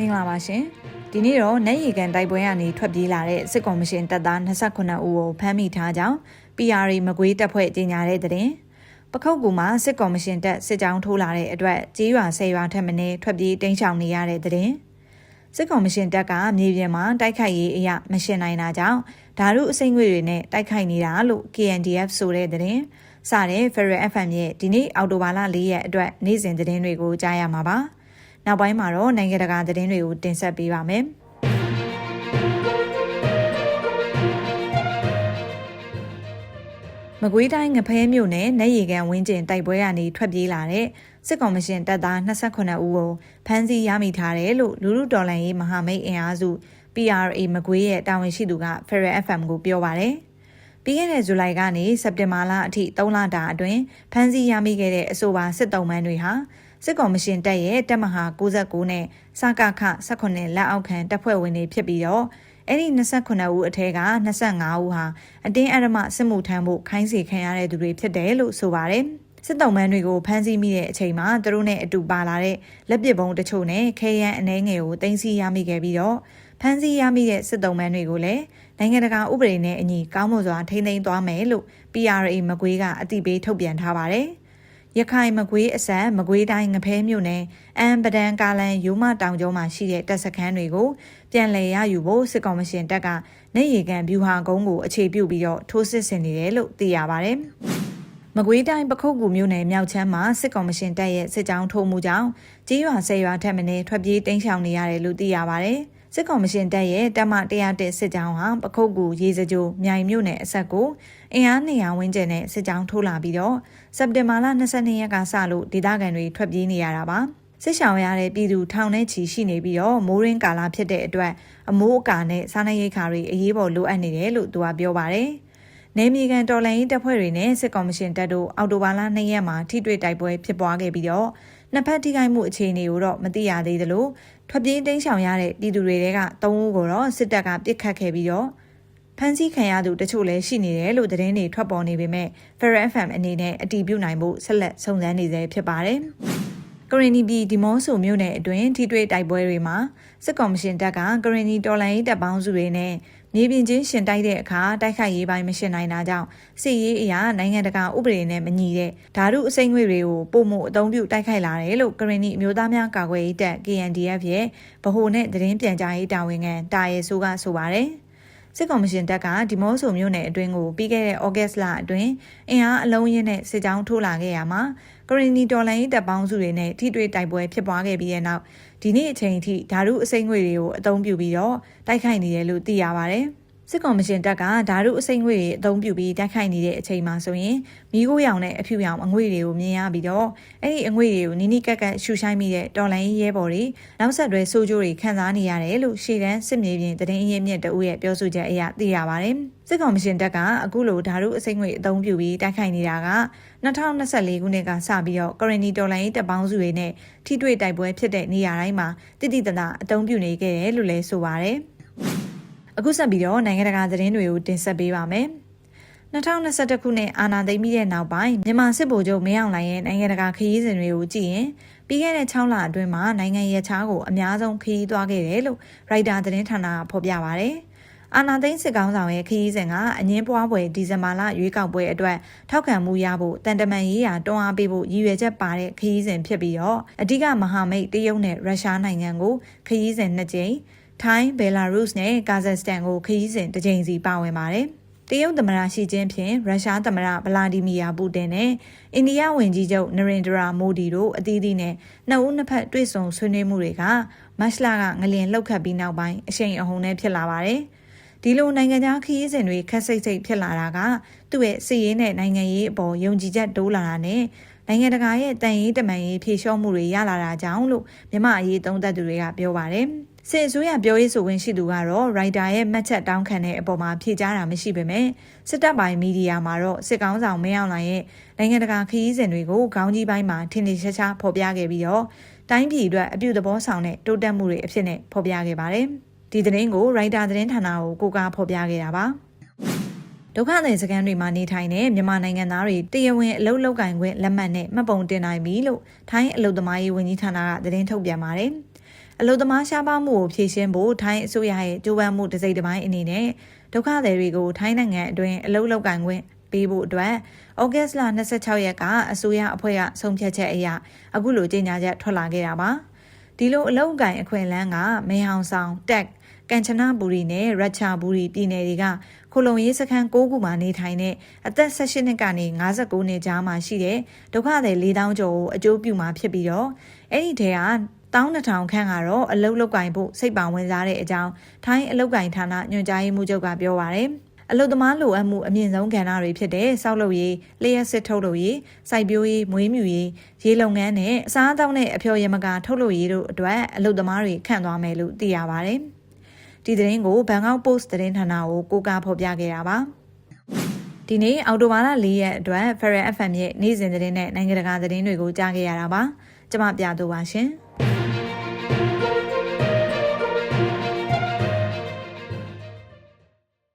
မင်္ဂလာပါရှင်ဒီနေ့တော့နိုင်ရီကန်တိုက်ပွဲကနေထွက်ပြေးလာတဲ့စစ်ကောင်မရှင်တပ်သား29ဦးကိုဖမ်းမိထားကြောင်း PRA မကွေးတပ်ဖွဲ့ကြေညာတဲ့တဲ့ပခုတ်ကူမှာစစ်ကောင်မရှင်တပ်စစ်ကြောင်းထိုးလာတဲ့အတွက်ကြေးရွာဆယ်ရွာထက်မနည်းထွက်ပြေးတိမ်းရှောင်နေရတဲ့တဲ့စစ်ကောင်မရှင်တပ်ကမြေပြင်မှာတိုက်ခိုက်ရေးအရာမရှင်နိုင်တာကြောင့်ဓာတုအစိမ့်ငွေတွေနဲ့တိုက်ခိုက်နေတာလို့ KNDF ဆိုတဲ့တဲ့စတဲ့ Ferrer FM ရဲ့ဒီနေ့အော်တိုဘာလ၄ရက်အတွက်နေ့စဉ်သတင်းတွေကိုကြားရမှာပါ။ နောက်ပိုင်းမှာတော့နိုင်ငံတကာသတင်းတွေကိုတင်ဆက်ပေးပါမယ်မကွေးတိုင်းငဖဲမြို့နယ်နေရီကန်ဝင်းကျင်တိုက်ပွဲကနေထွက်ပြေးလာတဲ့စစ်ကောင်မရှင်တပ်သား28ဦးကိုဖမ်းဆီးရမိထားတယ်လို့လူလူတော်လှန်ရေးမဟာမိတ်အင်အားစု PRA မကွေးရဲ့တာဝန်ရှိသူက Ferrer FM ကိုပြောပါတယ်။ပြီးခဲ့တဲ့ဇူလိုင်ကနေစက်တင်ဘာလအထိ3လတာအတွင်းဖမ်းဆီးရမိခဲ့တဲ့အဆိုပါစစ်တုံးမန်းတွေဟာ စစ်ကော်မရှင်တပ်ရဲ့တပ်မဟာ69နဲ့စကခ18လက်အောက်ခံတပ်ဖွဲ့ဝင်တွေဖြစ်ပြီးတော့အဲ့ဒီ29ဦးအထက်က25ဦးဟာအတင်းအဓမ္မစစ်မှုထမ်းဖို့ခိုင်းစေခံရတဲ့သူတွေဖြစ်တယ်လို့ဆိုပါတယ်စစ်တုံးမန်းတွေကိုဖမ်းဆီးမိတဲ့အချိန်မှာသူတို့နဲ့အတူပါလာတဲ့လက်ပစ်ဘုံတချို့နဲ့ခဲယမ်းအနှဲငယ်ကိုတင်စီရမိခဲ့ပြီးတော့ဖမ်းဆီးရမိတဲ့စစ်တုံးမန်းတွေကိုလည်းနိုင်ငံတကာဥပဒေနဲ့အညီကောင်းမွန်စွာထိန်းသိမ်းသွားမယ်လို့ PRA မကွေးကအတိပေးထုတ်ပြန်ထားပါတယ်။ ရခိုင်မကွေးအစံမကွေးတိုင်းငဖဲမြို့နယ်အမ်ပဒန်ကာလန်ရိုးမတောင်ကျောမှာရှိတဲ့တပ်စခန်းတွေကိုပြန်လည်ရယူဖို့စစ်ကောင်မရှင်တပ်ကနေရီကန်ဗျူဟာကုန်းကိုအခြေပြုပြီးတော့ထိုးစစ်ဆင်နေတယ်လို့သိရပါဗျ။မကွေးတိုင်းပခုတ်ကူမြို့နယ်မြောက်ချမ်းမှာစစ်ကောင်မရှင်တပ်ရဲ့စစ်ကြောင်းထိုးမှုကြောင့်ကြီးရွာဆယ်ရွာထက်မနည်းထွက်ပြေးတိမ်းရှောင်နေရတယ်လို့သိရပါဗျ။ စစ်ကောင်မရှင်တပ်ရဲ့တပ်မ101စစ်ကြောင်းဟာပခုတ်ကူရေစကြိုမြိုင်မြို့နယ်အဆက်ကိုအင်အား200ဝန်းကျင်နဲ့စစ်ကြောင်းထိုးလာပြီးတော့စက်တင်ဘာလ22ရက်ကစလို့ဒေသခံတွေထွက်ပြေးနေရတာပါစစ်ဆောင်ရတဲ့ပြည်သူထောင်နဲ့ချီရှိနေပြီးတော့မိုးရင်းကာလဖြစ်တဲ့အတွက်အမိုးအကာနဲ့စားနပ်ရိက္ခာတွေအရေးပေါ်လိုအပ်နေတယ်လို့သူကပြောပါတယ်။နေမြေကန်တော်လိုင်းတပ်ဖွဲ့တွေနဲ့စစ်ကောင်မရှင်တပ်တို့အော်တိုဘာလ2ရက်မှာထိတွေ့တိုက်ပွဲဖြစ်ပွားခဲ့ပြီးတော့နှစ်ဖက်ထိခိုက်မှုအခြေအနေကိုတော့မသိရသေးသလို ထွက်ပြေးတိမ်းရှောင်ရတဲ့ပြည်သူတွေက3ဦးကိုတော့စစ်တပ်ကပစ်ခတ်ခဲ့ပြီးတော့ဖမ်းဆီးခံရသူတချို့လည်းရှိနေတယ်လို့သတင်းတွေထွက်ပေါ်နေပေမဲ့ Ferrer FM အနေနဲ့အတည်ပြုနိုင်ဖို့ဆက်လက်စုံစမ်းနေသေးဖြစ်ပါတယ်။ကရင်နီပြည်ဒီမော့ဆိုမြို့နယ်အတွင်းထိတွေ့တိုက်ပွဲတွေမှာစစ်ကောင်မရှင်တပ်ကကရင်နီတော်လှန်ရေးတပ်ပေါင်းစုတွေနဲ့ မြေပြင်ချင်းရှင်တိုက်တဲ့အခါတိုက်ခိုက်ရေးပိုင်းမရှင်နိုင်တာကြောင့်စစ်ရေးအရာနိုင်ငံတကာဥပဒေနဲ့မညီတဲ့ဓာတုအစိမ့်ငွေတွေကိုပုံမှုအသုံးပြုတိုက်ခိုက်လာတယ်လို့ကရင်နီအမျိုးသားများကာကွယ်ရေးတပ် KNDF ရဲ့ဗဟိုနဲ့သတင်းပြန်ကြားရေးတာဝန်ခံတာရဲဆိုးကဆိုပါတယ် စစ်ကောင်မရှင်တပ်ကဒီမော့ဆိုမြို့နယ်အတွင်းကိုပြီးခဲ့တဲ့ဩဂတ်လအတွင်းအင်အားအလုံးရင်းနဲ့စစ်ကြောင်းထိုးလာခဲ့ရမှာကရင်နီတော်လိုင်းတပ်ပေါင်းစုတွေနဲ့ထိတွေ့တိုက်ပွဲဖြစ်ပွားခဲ့ပြီးတဲ့နောက်ဒီနေ့အချိန်အထိဓာတုအစိမ့်ငွေတွေကိုအသုံးပြုပြီးတော့တိုက်ခိုက်နေတယ်လို့သိရပါတယ်။ စစ်ကောင်မရှင်တပ်ကဓာတုအစိမ့်ငွေတွေအသုံးပြုပြီးတိုက်ခိုက်နေတဲ့အချိန်မှာဆိုရင်မိခိုးရောင်နဲ့အဖြူရောင်အငွေတွေကိုမြင်ရပြီးတော့အဲ့ဒီအငွေတွေကိုနီးနီးကပ်ကပ်ရှူရှိုင်းမိတဲ့တော်လိုင်းရဲဘော်တွေနောက်ဆက်တွဲဆိုးကျိုးတွေခံစားနေရတယ်လို့ရှေ့တန်းစစ်မြေပြင်တရင်အရင်မြင့်တဦးရဲ့ပြောဆိုချက်အရသိရပါတယ်။စစ်ကောင်မရှင်တပ်ကအခုလိုဓာတုအစိမ့်ငွေအသုံးပြုပြီးတိုက်ခိုက်နေတာက2024ခုနှစ်ကစပြီးတော့ကရနီတော်လိုင်းတပ်ပေါင်းစုတွေနဲ့ထိတွေ့တိုက်ပွဲဖြစ်တဲ့နေရာတိုင်းမှာတိတိတသာအသုံးပြုနေခဲ့တယ်လို့လည်းဆိုပါတယ်။ အခုဆက်ပြီးတော့နိုင်ငံတကာသတင်းတွေကိုတင်ဆက်ပေးပါမယ်။2021ခုနှစ်အာဏာသိမ်းပြီးတဲ့နောက်ပိုင်းမြန်မာစစ်ဗိုလ်ချုပ်မင်းအောင်လှိုင်ရဲ့နိုင်ငံတကာခရီးစဉ်တွေကိုကြည့်ရင်ပြီးခဲ့တဲ့6လအတွင်းမှာနိုင်ငံရခြားကိုအများဆုံးခရီးသွားခဲ့တယ်လို့ရိုက်တာသတင်းဌာနကဖော်ပြပါဗျ။အာနာသိန်းစစ်ကောင်းဆောင်ရဲ့ခရီးစဉ်ကအငင်းပွားပွဲဒီဇင်ဘာလရွေးကောက်ပွဲအတွက်ထောက်ခံမှုရဖို့တန်တမန်ရေးရာတွန်းအားပေးဖို့ရည်ရွယ်ချက်ပါတဲ့ခရီးစဉ်ဖြစ်ပြီးတော့အဓိကမဟာမိတ်တရုတ်နဲ့ရုရှားနိုင်ငံကိုခရီးစဉ်နှစ်ကြိမ် ထိုင်းဘယ်လာရုစ်နဲ့ကာဇက်စတန်ကိုခရီးစဉ်တစ်ကြိမ်စီပါဝင်ပါတယ်။တရုတ်သမ္မတရှီကျင်းဖြင့်ရုရှားသမ္မတဗလာဒီမီယာပူတင်နဲ့အိန္ဒိယဝန်ကြီးချုပ်နရင်ဒရာမိုဒီတို့အသီးသီးနဲ့နှစ်ဦးနှစ်ဖက်တွေ့ဆုံဆွေးနွေးမှုတွေကမတ်လကငလျင်လှုပ်ခတ်ပြီးနောက်ပိုင်းအရှိန်အဟုန်နဲ့ဖြစ်လာပါတယ်။ဒီလိုနိုင်ငံခြားခရီးစဉ်တွေခက်စိတ်စိတ်ဖြစ်လာတာကသူ့ရဲ့စီးရေးနဲ့နိုင်ငံရေးအပေါ်ယုံကြည်ချက်တိုးလာတာနဲ့နိုင်ငံတကာရဲ့တန်ရေးတမန်ရေးဖြေလျှော့မှုတွေရလာတာကြောင့်လို့မြမအရေးသုံးသပ်သူတွေကပြောပါတယ်။ စစ်အစိုးရပြောရေးဆိုခွင့်ရှိသူကတော့ရိုက်တာရဲ့မှတ်ချက်တောင်းခံတဲ့အပေါ်မှာဖြေကြားတာမရှိပေမဲ့စစ်တပ်ပိုင်းမီဒီယာမှာတော့စစ်ကောင်းဆောင်မင်းအောင်လှိုင်ရဲ့နိုင်ငံတကာခရီးစဉ်တွေကိုခေါင်းကြီးပိုင်းမှာထင်ထင်ရှားရှားဖော်ပြခဲ့ပြီးတော့တိုင်းပြည်အတွက်အပြုသဘောဆောင်တဲ့တိုးတက်မှုတွေအဖြစ်နဲ့ဖော်ပြခဲ့ပါတယ်။ဒီသတင်းကိုရိုက်တာသတင်းဌာနကိုကိုကားဖော်ပြခဲ့တာပါ။ဒုက္ခသည်စခန်းတွေမှာနေထိုင်တဲ့မြန်မာနိုင်ငံသားတွေတရားဝင်အလုပ်လုပ်ကင်ခွင့်လက်မှတ်နဲ့မှတ်ပုံတင်နိုင်ပြီလို့ထိုင်းအလုပ်သမားရေးဝန်ကြီးဌာနကသတင်းထုတ်ပြန်ပါတယ်။ အလုသမားရှားပါမှုကိုဖြေရှင်းဖို့ထိုင်းအစိုးရရဲ့ကြိုးပမ်းမှုတစ်စိတ်တစ်ပိုင်းအနေနဲ့ဒုက္ခသည်တွေကိုထိုင်းနိုင်ငံအတွင်းအလုလုပ်ကင်ခွင့်ပေးဖို့အတွက်ဩဂတ်စ်လ26ရက်ကအစိုးရအဖွဲ့ကဆုံးဖြတ်ချက်အရအခုလိုကြေညာချက်ထွက်လာခဲ့တာပါဒီလိုအလုကင်အခွင့်အလန်းကမေဟောင်ဆောင်တက်ကမ်ချနာဘူရီနဲ့ရချာဘူရီပြည်နယ်တွေကခိုလုံရေးစခန်း6ခုမှာနေထိုင်တဲ့အသက်18နှစ်ကနေ59နှစ်ကြားမှာရှိတဲ့ဒုက္ခသည်4000ကျော်ကိုအကျိုးပြုမှာဖြစ်ပြီးတော့အဲ့ဒီထဲက တောင်း2000ခန့်ကတော့အလုတ်လောက်ကင်ဖို့စိတ်ပါဝင်စားတဲ့အကြောင်းထိုင်းအလုတ်ကင်ဌာနညွှန်ကြားရေးမှူးချုပ်ကပြောပါရယ်အလုတ်သမားလိုအပ်မှုအမြင့်ဆုံးကဏ္ဍတွေဖြစ်တဲ့စောက်လုပ်ရေးလျှက်စစ်ထုတ်လုပ်ရေးစိုက်ပျိုးရေးမွေးမြူရေးရေလုပ်ငန်းနဲ့အစားအသောက်နဲ့အဖျော်ယမကာထုတ်လုပ်ရေးတို့အတွက်အလုတ်သမားတွေခန့်သွားမယ်လို့သိရပါဗျ။ဒီသတင်းကိုဘန်ကောက်ပို့စ်သတင်းဌာနကိုကိုးကားဖော်ပြခဲ့တာပါ။ဒီနေ့အော်တိုဘာလ၄ရက်အတွက် Ferrer FM ရဲ့နေ့စဉ်သတင်းနဲ့နိုင်ငံတကာသတင်းတွေကိုကြားခဲ့ရတာပါ။ကျွန်မပြသူပါရှင်။